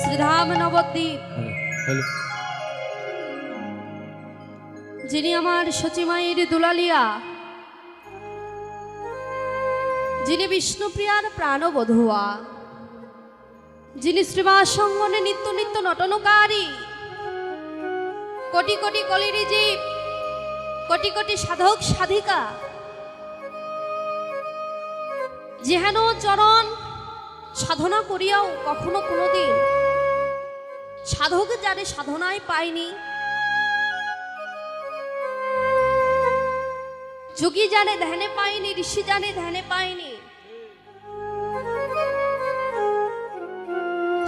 শ্রীধাম নবদ্বীপ যিনি আমার সচিমায়ের দুলালিয়া যিনি বিষ্ণুপ্রিয়ার প্রাণবধুয়া যিনি শ্রীবাস সঙ্গনে নিত্য নিত্য নটনকারী কোটি কোটি কলিরি জীব কোটি কোটি সাধক সাধিকা যেহেন চরণ সাধনা করিয়াও কখনো কোনোদিন সাধক যারে সাধনায় পায়নি। যোগী জানে ধ্যানে পায়নি, ঋষি জানে ধ্যানে পায়নি।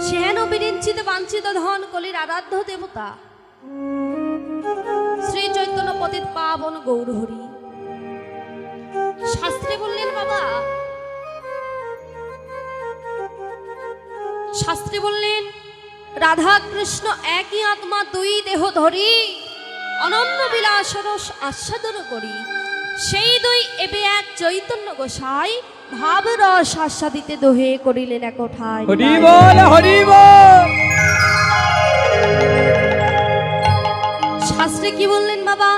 সেহেন বিরিঞ্চিত বাঞ্ছিত ধন কলির আরাধ্য দেবতা। শ্রী চৈতন্য পতিত পাবন গৌরহরি। শাস্ত্রে বললেন, বাবা, শাস্ত্রে বললেন রাধা কৃষ্ণ একই আত্মা দুই দেহ ধরি অনন্য বিলাসর আস্বাদন করি। সেই দুই এবে এক চৈতন্য গোসাই ভাব রস আস্বাদিতে দোহে করিলেন এক ওঠায় শাস্ত্রে কি বললেন বাবা?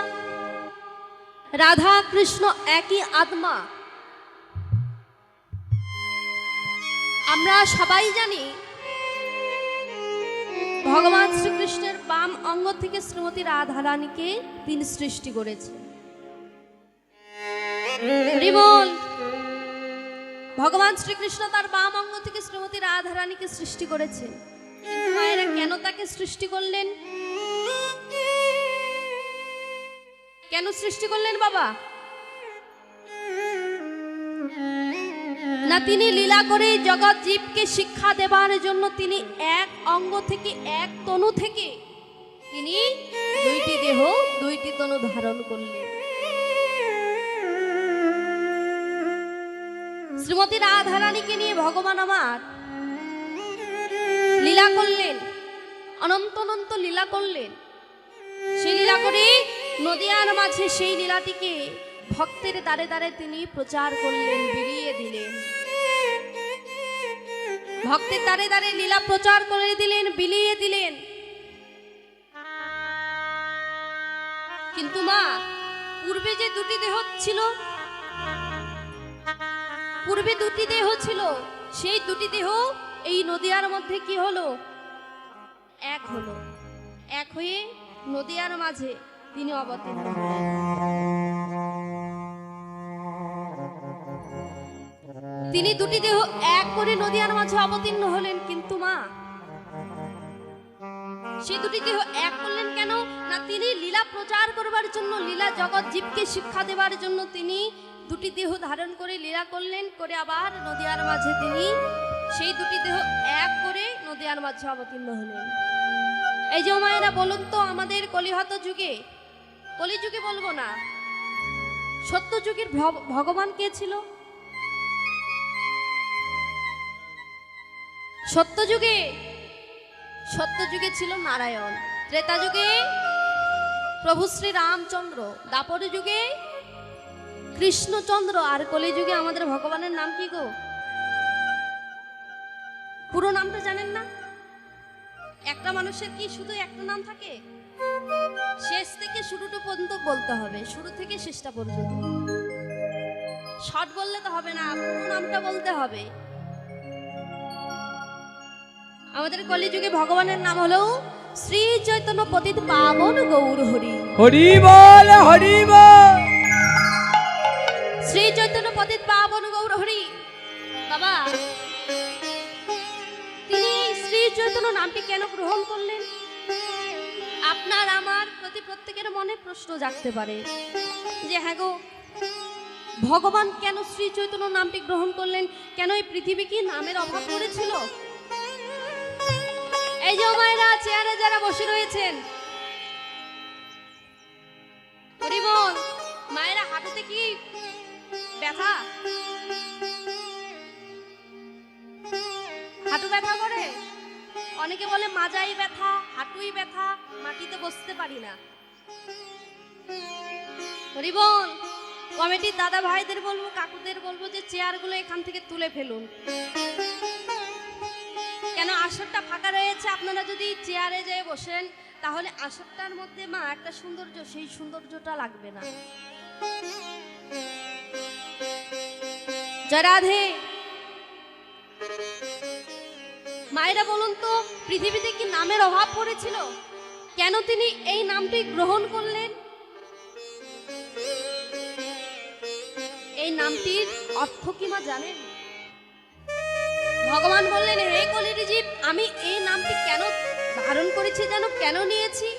রাধা কৃষ্ণ একই আত্মা। আমরা সবাই জানি ভগবান শ্রীকৃষ্ণের বাম অঙ্গ থেকে শ্রীমতী রাধারানীকে তিনি সৃষ্টি করেছে। হরি ভগবান শ্রীকৃষ্ণ তার বাম অঙ্গ থেকে শ্রীমতী রাধারানীকে সৃষ্টি করেছেন কিন্তু মায়েরা কেন তাকে সৃষ্টি করলেন? কেন সৃষ্টি করলেন বাবা? না, তিনি লীলা করে জগৎ জীবকে শিক্ষা দেবার জন্য তিনি এক অঙ্গ থেকে এক তনু থেকে তিনি দুইটি দেহ, দুইটি তনু ধারণ করলেন। শ্রীমতী রাধারানীকে নিয়ে ভগবান আমার লীলা করলেন, অনন্ত অনন্ত লীলা করলেন। সেই লীলা করে নদিয়ার মাঝে সেই লীলাটিকে ভক্তের দ্বারে দ্বারে তিনি প্রচার করলেন, বিলিয়ে দিলেন। ভক্তের দ্বারে দ্বারে লীলা প্রচার করে দিলেন, বিলিয়ে দিলেন। কিন্তু মা, পূর্বে যে দুটি দেহ ছিল, পূর্বে দুটি দেহ ছিল, সেই দুটি দেহ এই নদিয়ার মধ্যে কি হলো? এক হলো। এক হয়ে নদিয়ার মাঝে তিনি অবতীর্ণ হলেন। তিনি দুটি দেহ এক করে নদীয়ার মাঝে অবতীর্ণ হলেন, কিন্তু মা? সেই দুটি দেহ এক করলেন কেন? না তিনি লীলা প্রচার করবার জন্য, লীলা জগৎ জীবকে শিক্ষা দেবার জন্য তিনি দুটি দেহ ধারণ করে লীলা করলেন, করে আবার নদিয়ার মাঝে তিনি সেই দুটি দেহ এক করে নদিয়ার মাঝে অবতীর্ণ হলেন। এই যে মায়েরা, বলুন তো আমাদের কলিহত যুগে, কলিযুগে বলব না, সত্য যুগের ভগবান কে ছিল? সত্য যুগে সত্য যুগে ছিল নারায়ণ। ত্রেতা যুগে প্রভু শ্রী রামচন্দ্র দাপর যুগে কৃষ্ণচন্দ্র, আর কলিযুগে আমাদের ভগবানের নাম কি গো? পুরো নামটা জানেন না? একটা মানুষের কি শুধু একটা নাম থাকে? শেষ থেকে শুরুটা পর্যন্ত বলতে হবে, শুরু থেকে শেষটা পর্যন্ত। শর্ট বললে তো হবে না, পুরো নামটা বলতে হবে। আমাদের কলিযুগে ভগবানের নাম হলো শ্রী চৈতন্য পতিত পাবন গৌর হরি। হরি বল হরি বল। শ্রী চৈতন্য পতিত পাবন গৌর হরি। বাবা তিনি শ্রী চৈতন্য নামটি কেন গ্রহণ করলেন? আপনার আমার প্রতি প্রত্যেকের মনে প্রশ্ন জাগতে পারে যে হ্যাঁ গো ভগবান কেন শ্রী চৈতন্য নামটি গ্রহণ করলেন? কেন এই পৃথিবী কি নামের অভাব করেছিল এই যে মায়েরা চেয়ারে যারা বসে রয়েছেন। হরিবল, মায়েরা হাঁটুতে কি ব্যথা? হাঁটু ব্যথা করে? অনেকে বলে মাজাই ব্যথা, হাঁটুই ব্যথা, মাটিতে বসতে পারি না। হরিবল, কমিটির দাদা ভাইদের বলব, কাকুদের বলব যে চেয়ারগুলো এখান থেকে তুলে ফেলুন। কেন আসরটা ফাঁকা রয়েছে? আপনারা যদি চেয়ারে যেয়ে বসেন, তাহলে আসরটার মধ্যে, মা, একটা সৌন্দর্য, সেই সৌন্দর্যটা লাগবে না। জয় রাধে। মায়েরা বলুন তো, পৃথিবীতে কি নামের অভাব পড়েছিল? কেন তিনি এই নামটি গ্রহণ করলেন? এই নামটির অর্থ কি মা জানেন? ভগবান বললেন হে কলির জীব আমি এই নামটি কেন ধারণ করেছি যেন কেন নিয়েছি?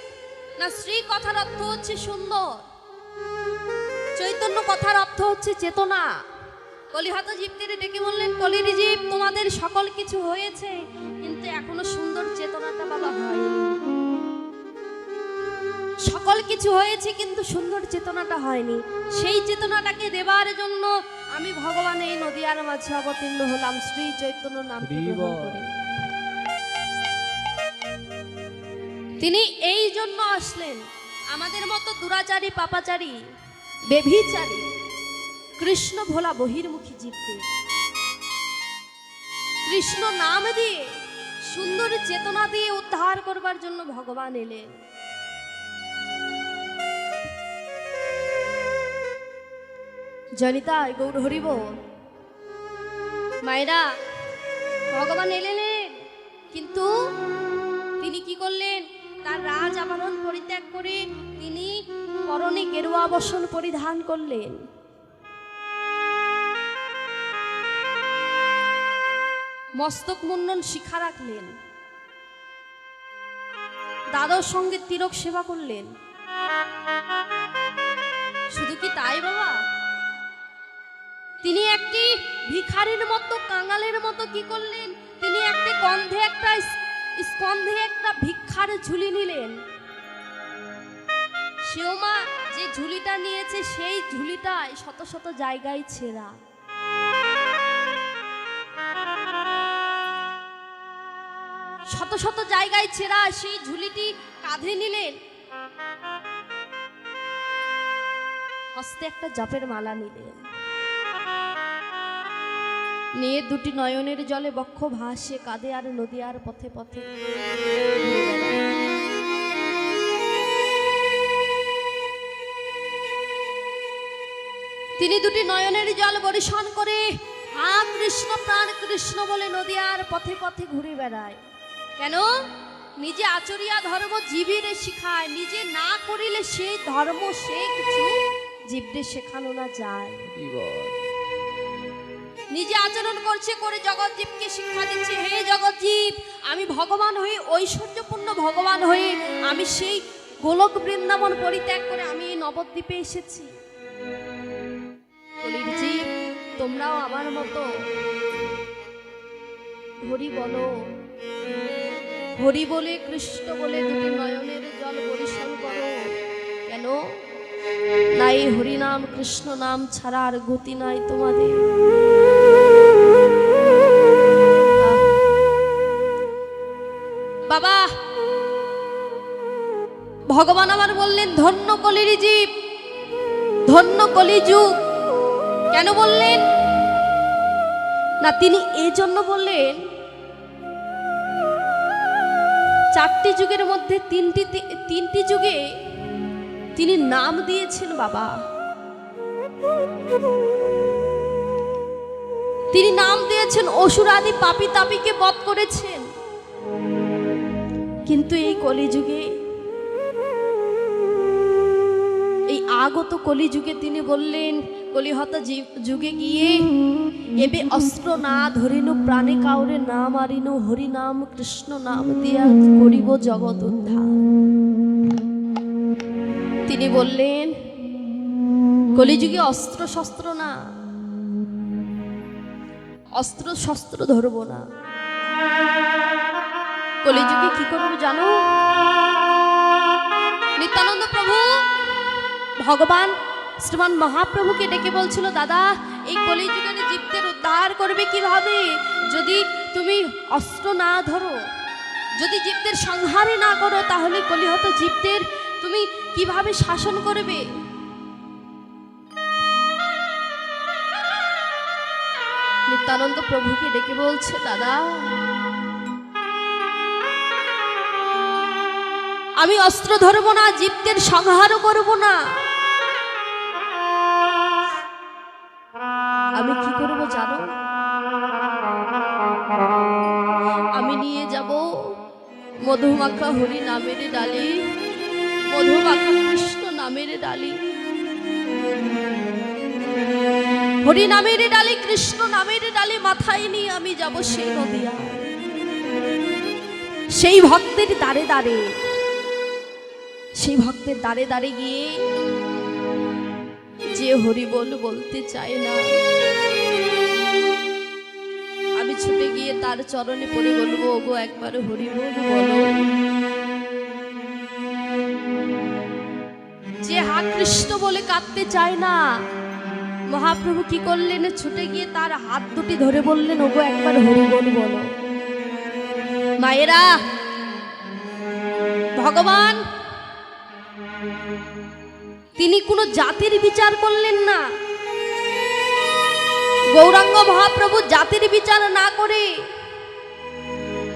না, শ্রী কথার অর্থ হচ্ছে সুন্দর। চৈতন্য কথার অর্থ হচ্ছে চেতনা। কলিহত জীবকে ডেকে বললেন কলির জীব তোমাদের সকল কিছু হয়েছে, কিন্তু এখনও সুন্দর চেতনাটা বাবা হয়নি সকল কিছু হয়েছে, কিন্তু সুন্দর চেতনাটা হয়নি। সেই চেতনাটাকে দেবার জন্য আমি ভগবান এই নদিয়ার মাঝে অবতীর্ণ হলাম। শ্রী চৈতন্য নাম। করে। তিনি এই জন্য আসলেন। আমাদের মতো দুরাচারী পাপাচারী বেভিচারী কৃষ্ণ ভোলা বহির্মুখী জীবদের কৃষ্ণ নাম দিয়ে সুন্দর চেতনা দিয়ে উদ্ধার করবার জন্য ভগবান এলেন। জনিতা গৌর হরিব। মায়েরা, ভগবান এলেন কিন্তু তিনি কি করলেন? তার রাজ আবরণ পরিত্যাগ করে তিনি পরনে গেরুয়া বসন পরিধান করলেন। মস্তক মুন্ডন শিখা রাখলেন। দাদার সঙ্গে তিলক সেবা করলেন। শুধু কি তাই বাবা? তিনি একটি ভিখারির মতো, কাঙালের মতো কি করলেন? তিনি একটি গন্ধে একটা স্কন্ধে একটা ভিক্ষার ঝুলি নিলেন। সেও মা যে ঝুলিটা নিয়েছে, সেই ঝুলিটায় শত শত জায়গায় ছেঁড়া। শত শত জায়গায় ছেঁড়া সেই ঝুলিটি কাঁধে নিলেন। হস্তে একটা জপের মালা নিলেন। নিয়ে দুটি নয়নের জলে বক্ষ ভাসে, কাঁদে আর নদী আর পথে পথে। তিনি দুটি নয়নের জল বরিশন করে হা কৃষ্ণ, প্রাণ কৃষ্ণ বলে নদী আর পথে পথে ঘুরে বেড়ায়। কেন? নিজে আচরিয়া ধর্ম জীবীরে শিখায়, নিজে না করিলে সেই ধর্ম সে কিছু জীবরে শেখানো না যায়। নিজে আচরণ করছে, করে জগৎজীবকে শিক্ষা দিচ্ছে, হে জগৎজীব আমি ভগবান হয়ে ঐশ্বর্যপূর্ণ ভগবান হয়ে আমি সেই গোলক বৃন্দাবন পরিত্যাগ করে আমি এই নবদ্বীপে এসেছি। তোমরাও আমার মতো হরি বলো। হরি বলে, কৃষ্ণ বলে, দুটি নয়নের জল পরিশন করো। কেন? নাই হরিনাম কৃষ্ণ নাম ছাড়া আর গতি নাই তোমাদের। বাবা, ভগবান আমার বললেন, ধন্য কলির জীব, ধন্য কলিযুগ কেন বললেন? না, তিনি এই জন্য বললেন, চারটি যুগের মধ্যে তিনটি তিনটি যুগে তিনি নাম দিয়েছেন বাবা। তিনি নাম দিয়েছেন অসুর আদি পাপি তাপিকে বধ করেছেন। কিন্তু এই কলিযুগে, এই আগত কলিযুগে তিনি বললেন, কলিহতা যুগে গিয়ে এবে অস্ত্র না ধরিনু, প্রাণে কাউরে না মারিনু নাম কৃষ্ণ নাম দিয়া করিব জগৎ উদ্ধার। তিনি বললেন, কলিযুগে অস্ত্র শস্ত্র না অস্ত্র শস্ত্র ধরবো না। কলিযুগে কি করব জানো? নিত্যানন্দ প্রভু, ভগবান শ্রীমান মহাপ্রভুকে ডেকে বলছিল, দাদা, এই কলিযুগের জীবদের উদ্ধার করবে কীভাবে? যদি তুমি অস্ত্র না ধরো, যদি জীবদের সংহারই না করো, তাহলে কলিহত জীবদের তুমি কীভাবে শাসন করবে? নিত্যানন্দ প্রভুকে ডেকে বলছে, দাদা আমি অস্ত্র ধরবো না, জীবদের সংহারও করব না। আমি কি করব জানো? আমি নিয়ে যাব মধুমাখা হরি নামের ডালি, মধুমাখা কৃষ্ণ নামের ডালি। হরি নামের ডালি, কৃষ্ণ নামের ডালি মাথায় নিয়ে আমি যাব সেই নদিয়া। সেই ভক্তের দাঁড়ে দাঁড়ে সেই ভক্তের দাঁড়ে দাঁড়ে গিয়ে যে হরি বল বলতে চায় না। আমি ছুটে গিয়ে তার চরণে পড়ে বলব, ওগো, একবার হরি বল। যে হা কৃষ্ণ বলে কাঁদতে চায় না, মহাপ্রভু কি করলেন? ছুটে গিয়ে তার হাত দুটি ধরে বললেন, ওগো, একবার হরি বলো। মায়েরা, ভগবান তিনি কোনো জাতির বিচার করলেন না। গৌরাঙ্গ মহাপ্রভু জাতির বিচার না করে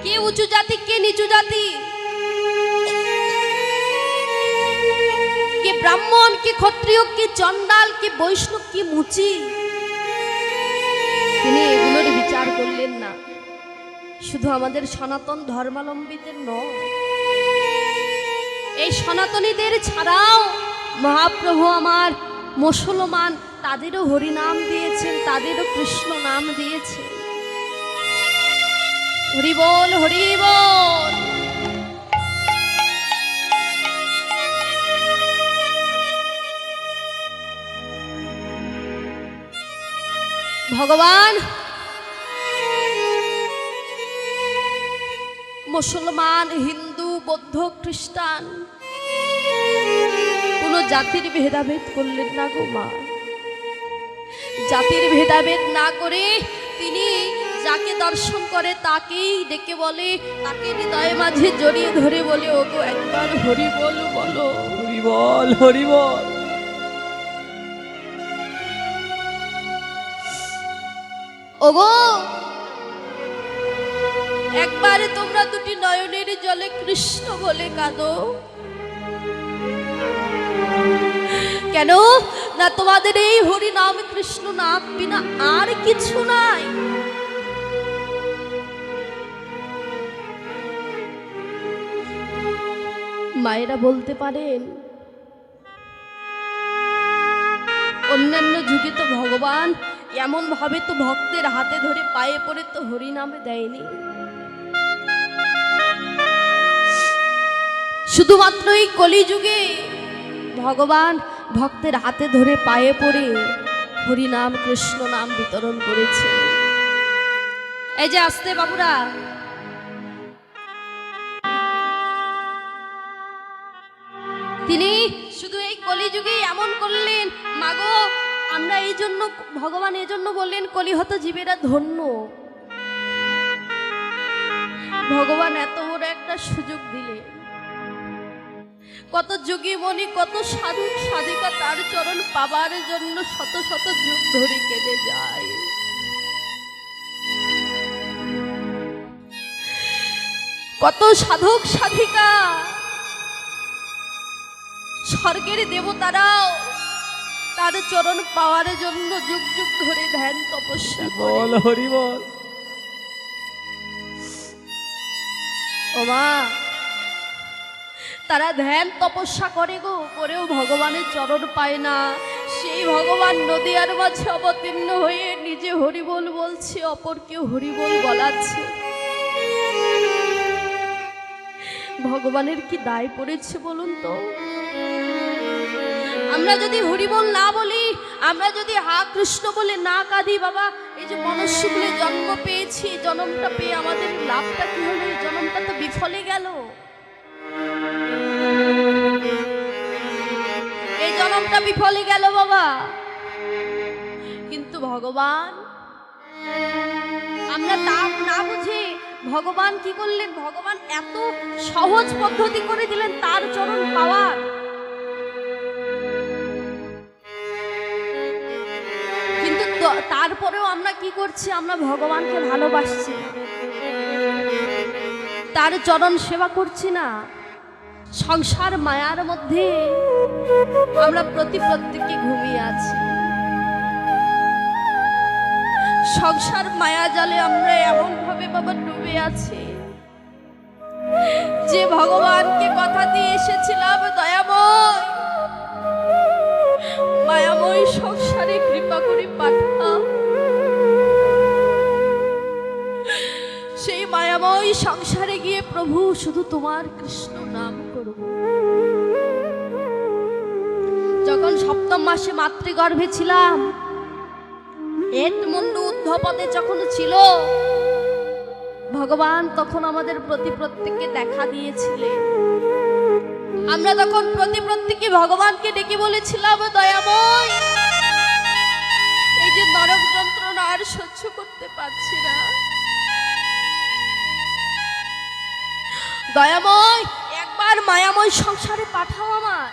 কে উঁচু জাতি, কে নিচু জাতি, কে ব্রাহ্মণ, কে ক্ষত্রিয়, কে চণ্ডাল, কে বৈষ্ণব, কে মুচি, তিনি এগুলোর বিচার করলেন না। শুধু আমাদের সনাতন ধর্মাবলম্বীদের নয়, এই সনাতনীদের ছাড়াও মহাপ্রভু আমার মুসলমান, তাদেরও হরিনাম দিয়েছেন, তাদেরও কৃষ্ণ নাম দিয়েছেন। হরি বল হরি বল। ভগবান, মুসলমান, হিন্দু, বৌদ্ধ, খ্রিস্টান কোন জাতির ভেদাভেদ করলেন না গো মা। জাতির ভেদাভেদ না করে তিনি যাকে দর্শন করে তাকেই ডেকে বলে তাকে হৃদয়ে মাঝে জড়িয়ে ধরে বলে ওগো একবার হরি বল। বলো হরি বল হরি বল ওগো একবারে তোমরা দুটি নয়নের জলে কৃষ্ণ বলে কাঁদো। কেন? না তোমাদের এই হরি নাম কৃষ্ণ নাম বিনা আর কিছু নাই। মায়েরা বলতে পারেন, অন্যান্য যুগে তো ভগবান এমন ভাবে তো ভক্তের হাতে ধরে পায়ে পড়ে তো হরিনামে দেয়নি। শুধুমাত্র এই কলিযুগে ভগবান ভক্তের হাতে ধরে পায়ে পড়ে হরিনাম কৃষ্ণ নাম বিতরণ করেছে। এই যে আসতে বাবুরা। তিনি শুধু এই কলিযুগে এমন করলেন, মাগো, আমরা এই জন্য, ভগবান এই জন্য বললেন, কলিহত জীবেরা ধন্য। ভগবান এত বড় একটা সুযোগ দিলেন। কত যোগী মনি কত সাধু সাধিকা তার চরণ পাবার জন্য শত শত যুগ ধরে কেঁদে যায়। কত সাধক সাধিকা স্বর্গের দেবতারাও তার চরণ পাওয়ার জন্য যুগ যুগ ধরে ধ্যান তপস্যা বল হরি বল। ও মা তারা ধ্যান তপস্যা করে গো, করেও ভগবানের চরণ পায় না। সেই ভগবান নদীয়ার মাঝে অবতীর্ণ হয়ে নিজে হরিবোল বলছে, অপরকে হরিবোল বলাচ্ছে। ভগবানের কি দায় পড়েছে বলুন তো? আমরা যদি হরিবোল না বলি, আমরা যদি হা কৃষ্ণ বলে না কাঁদি, বাবা, এই যে মনুষ্যগুলো জন্ম পেয়েছি, জন্মটা পেয়ে আমাদের লাভটা কি হলো? জন্মটা তো বিফলে গেল। এই জন্মটা বিফলে গেল বাবা। কিন্তু ভগবান, আমরা তা না বুঝে ভগবান কি করলেন? ভগবান এত সহজ পদ্ধতি করে দিলেন তার চরণ পাওয়ার। কিন্তু তারপরেও আমরা কি করছি? আমরা ভগবানকে ভালোবাসছি। তার চরণ সেবা করছি না। সংসার মায়ার মধ্যে আমরা প্রতি প্রত্যেকে ঘুমিয়ে আছি। সংসার মায়া জালে আমরা এমন ভাবে বাবা ডুবে আছি যে ভগবানকে কথা দিয়ে এসেছিলাম, দয়াময়। মায়াময় সংসারে কৃপা করে পাঠাও সেই মায়াময় সংসারে গিয়ে প্রভু, শুধু তোমার কৃষ্ণ নাম। যখন সপ্তম মাসে মাতৃগর্ভে ছিলাম এট মুন্ডু উদ্ধপদে যখন ছিল, ভগবান তখন আমাদের প্রতি প্রত্যেককে দেখা দিয়েছিলেন। আমরা তখন প্রতি প্রত্যেকে ভগবানকে ডেকে বলেছিলাম, দয়াময়, এই যে নরক যন্ত্রণা আর সহ্য করতে পারছি না। দয়াময় একবার মায়াময় সংসারে পাঠাও আমার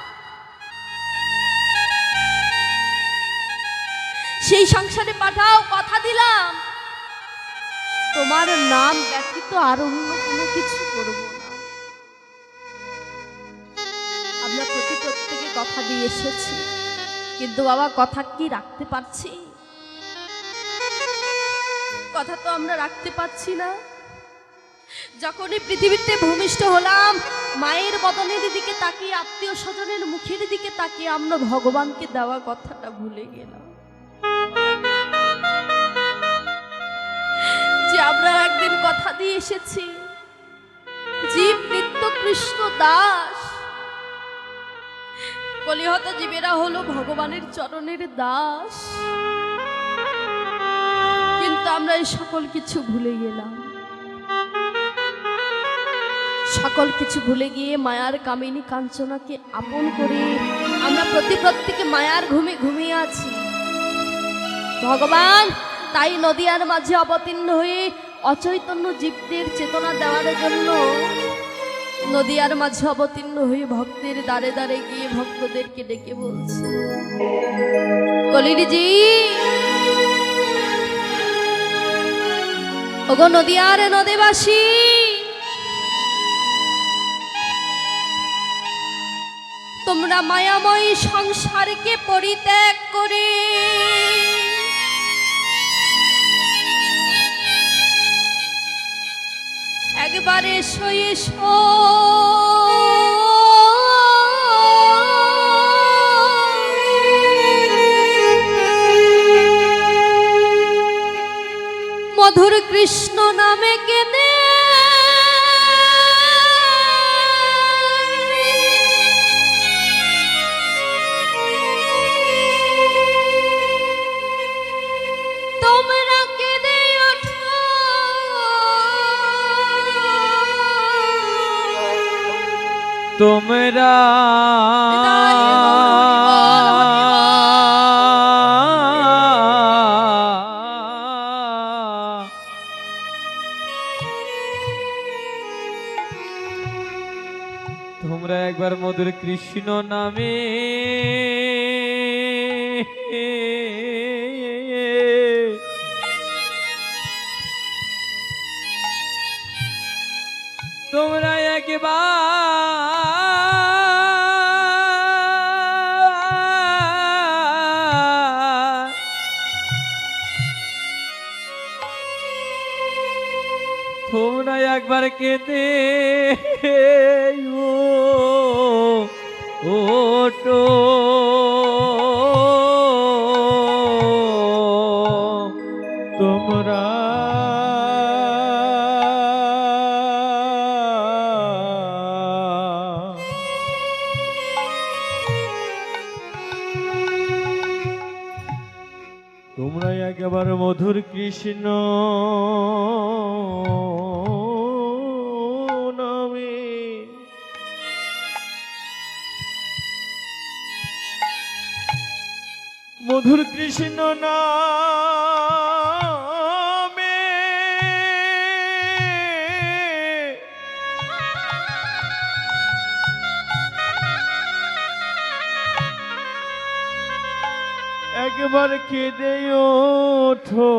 সেই সংসারে পাঠাও, কথা দিলাম। তোমার নাম ব্যতীত আর অন্য কোনো কিছু করব না। আমরা প্রতি প্রত্যেকে কথা দিয়ে এসেছি, কিন্তু বাবা, কথা কি রাখতে পারছি? কথা তো আমরা রাখতে পারছি না। যখনই পৃথিবীতে ভূমিষ্ঠ হলাম, মায়ের বদনের দিকে তাকিয়ে, আত্মীয় স্বজনের মুখের দিকে তাকিয়ে আমরা ভগবানকে দেওয়া কথাটা ভুলে গেলাম। যে আমরা একদিন কথা দিয়ে এসেছি, জীব, নিত্য কৃষ্ণ, দাস। কলিহত জীবেরা হলো ভগবানের চরণের দাস। কিন্তু আমরা এই সকল কিছু ভুলে গেলাম। সকল কিছু ভুলে গিয়ে মায়ার কামিনী কাঞ্চনাকে আপন করে আমরা প্রতি প্রত্যেকে মায়ার ঘুমে ঘুমিয়ে আছি। ভগবান, তাই নদিয়ার মাঝে অবতীর্ণ হয়ে অচৈতন্য জীবদের চেতনা দেওয়ার জন্য নদিয়ার মাঝে অবতীর্ণ হয়ে ভক্তের দ্বারে দ্বারে গিয়ে ভক্তদেরকে ডেকে বলছে। কলিরিজি! ওগো নদিয়ার নদীবাসী! তোমরা মায়াময় সংসারকে পরিত্যাগ করে। একবারে শয়ে মধুর কৃষ্ণ নামে কেনে তোমরা তোমরা একবার মধুর কৃষ্ণ নামে একেবারে মধুর কৃষ্ণ মধুর কৃষ্ণ নামে একবার কেঁদে ওঠো।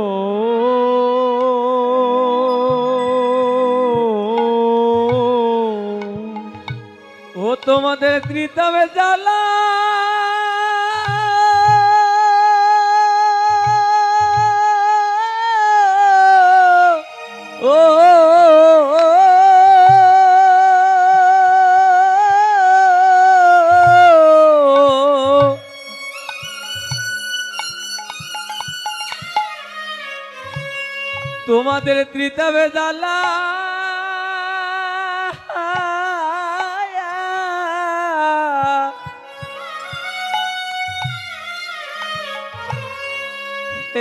ও তোমাদের ত্রিতবে জ্বালা। ও তোমাদের ত্রিতবে জ্বালা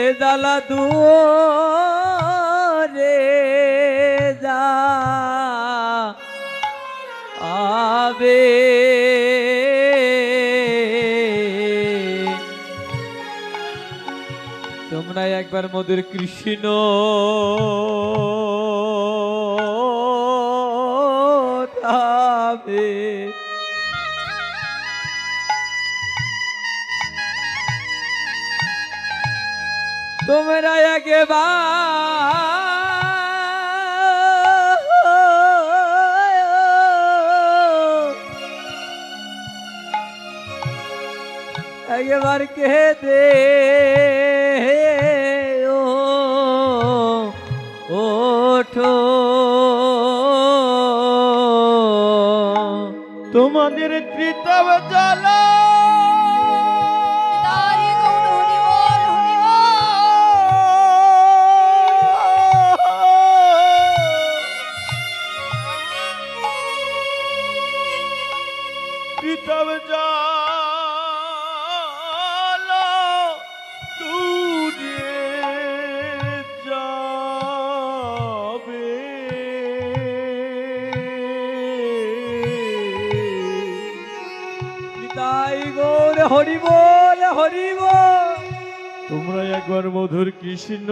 এ জ্বালা দুরে যা। তোমরা একবার মধুর কৃষ্ণ তোমরা একবার একবার কে দে কৃষ্ণ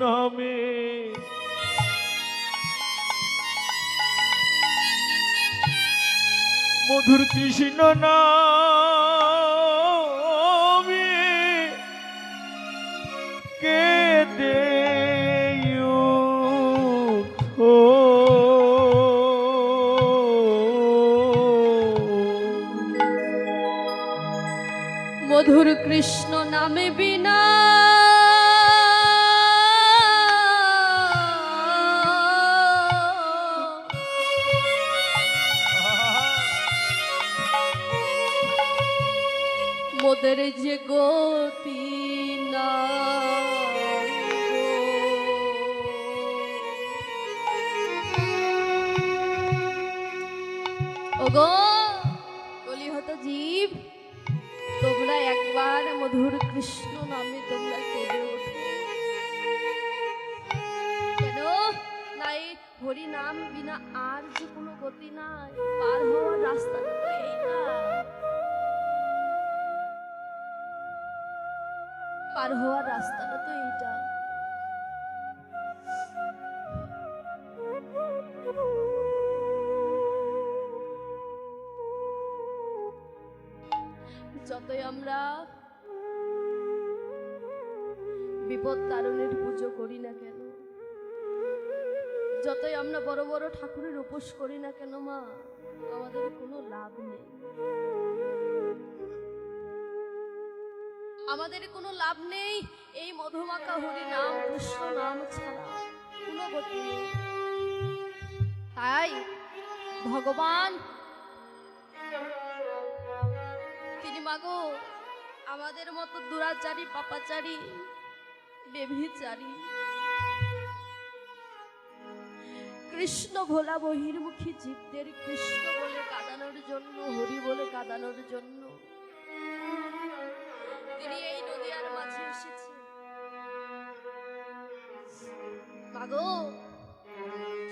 নামে মধুর কৃষ্ণ নামে কেঁদে উঠো। হরি নাম বিনা আর যে কোনো গতি নাই, পার হওয়ার রাস্তা তো এইটা পার হওয়ার রাস্তাটা তো এইটা। যতই আমরা বিপদ তারণের পুজো করি না কেন যতই আমরা বড় বড় ঠাকুরের উপোস করি না কেন মা, আমাদের কোনো লাভ নেই। আমাদের কোনো লাভ নেই এই মধুমাখা হরি নাম, কৃষ্ণ নাম ছাড়া কোনো গতি নেই। তাই ভগবান, তিনি মাগো আমাদের মতো দুরাচারী, পাপাচারী, বেভিচারী কৃষ্ণ ভোলা বহির্মুখী জীবদের কৃষ্ণ বলে কাঁদানোর জন্য, হরি বলে কাঁদানোর জন্য। তিনি এই নদীয়ার মাঝে এসেছে।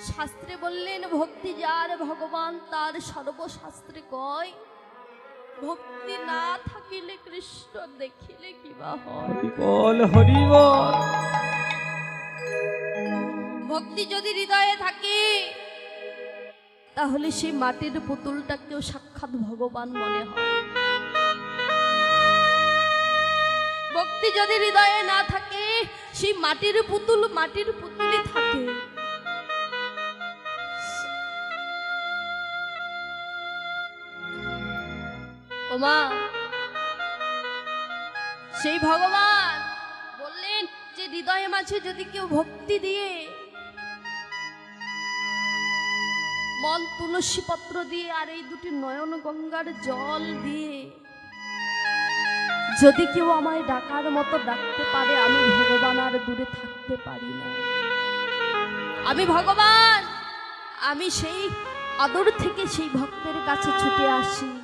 শাস্ত্রে বললেন, ভক্তি যার, ভগবান তার সর্বশাস্ত্রে কয়, ভক্তি না থাকিলে কৃষ্ণ দেখিলে কিবা হয়? বল, হরি বল। ভক্তি যদি হৃদয়ে থাকে, তাহলে সেই মাটির পুতুলটাকেও সাক্ষাৎ ভগবান মনে হয়। ভক্তি যদি হৃদয়ে না থাকে, সেই মাটির পুতুল মাটির পুতুলই থাকে। ওমা সেই ভগবান বললেন যে হৃদয়ে মাঝে যদি কেউ ভক্তি দিয়ে মন তুলসী পত্র দিয়ে আর এই দুটি নয়ন গঙ্গার জল দিয়ে। যদি কেউ আমায় ডাকার মতো ডাকতে পারে, আমি ভগবান আর দূরে থাকতে পারি না। আমি ভগবান! আমি সেই আদর থেকে সেই ভক্তের কাছে ছুটে আসি।